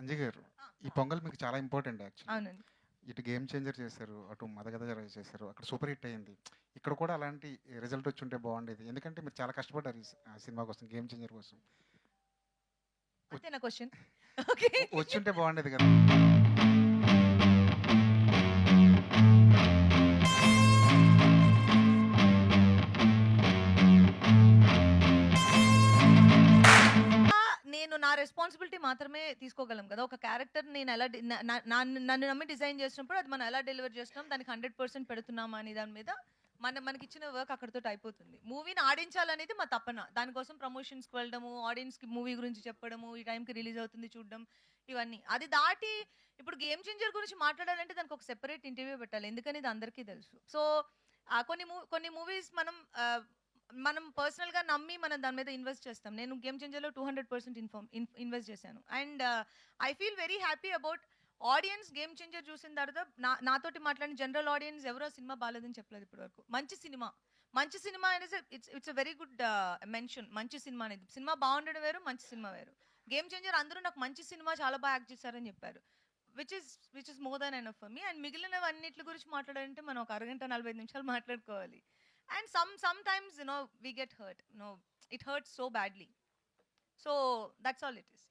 అంజయ్ గారు ఈ పొంగల్ మీకు చాలా ఇంపార్టెంట్ యాక్చువల్లీ. అవునండి. ఇటు గేమ్ చేంజర్ చేశారు అటు మదగద చేశారు అక్కడ సూపర్ హిట్ అయింది. ఇక్కడ కూడా అలాంటి రిజల్ట్ వచ్చి ఉంటే బాగుండేది. ఎందుకంటే మీరు చాలా కష్టపడ్డారు ఈ సి- ఆ సినిమా కోసం గేమ్ చేంజర్ కోసం. అంతే నా క్వశ్చన్? ఓకే. వచ్చి ఉంటే బాగుండేది కదా. నేను నా రెస్పాన్సిబిలిటీ మాత్రమే తీసుకోగలం కదా. ఒక క్యారెక్టర్ నేను ఎలా నన్ను నమ్మి డిజైన్ చేసినప్పుడు అది మనం ఎలా డెలివర్ చేస్తున్నాం దానికి హండ్రెడ్ పర్సెంట్ పెడుతున్నామా అనే దాని మీద మన మనకి ఇచ్చిన వర్క్ అక్కడితో అయిపోతుంది. మూవీని ఆడించాలనేది మా తప్పన దానికోసం ప్రమోషన్స్కి వెళ్ళడము ఆడియన్స్కి మూవీ గురించి చెప్పడము ఈ టైంకి రిలీజ్ అవుతుంది చూడడం ఇవన్నీ. అది దాటి ఇప్పుడు గేమ్ చేంజర్ గురించి మాట్లాడాలంటే దానికి ఒక సెపరేట్ ఇంటర్వ్యూ పెట్టాలి. ఎందుకని ఇది అందరికీ తెలుసు. సో కొన్ని మూ కొన్ని మూవీస్ మనం మనం పర్సనల్గా నమ్మి మనం దాని మీద ఇన్వెస్ట్ చేస్తాం. నేను game చేంజర్లో two hundred percent inform invest చేశాను. And I feel very happy about audience game changer చూసిన తర్వాత నా నాతోటి మాట్లాడిన జనరల్ ఆడియన్స్ ఎవరో సినిమా బాగాలేదని చెప్పలేదు ఇప్పటి వరకు మంచి సినిమా. మంచి సినిమా అనేది it's it's very good mention మంచి సినిమా అనేది. సినిమా బాగుండడం వేరు మంచి సినిమా వేరు. గేమ్ చేంజర్ అందరూ నాకు మంచి సినిమా చాలా బాగా యాక్ట్ చేశారని చెప్పారు. Which is which is more than enough for me and మిగిలినవన్నిటి గురించి మాట్లాడాలంటే మనం ఒక అరగంట నలభై ఐదు నిమిషాలు మాట్లాడుకోవాలి. And some sometimes you know we get hurt. No it hurts so badly. So that's all it is yeah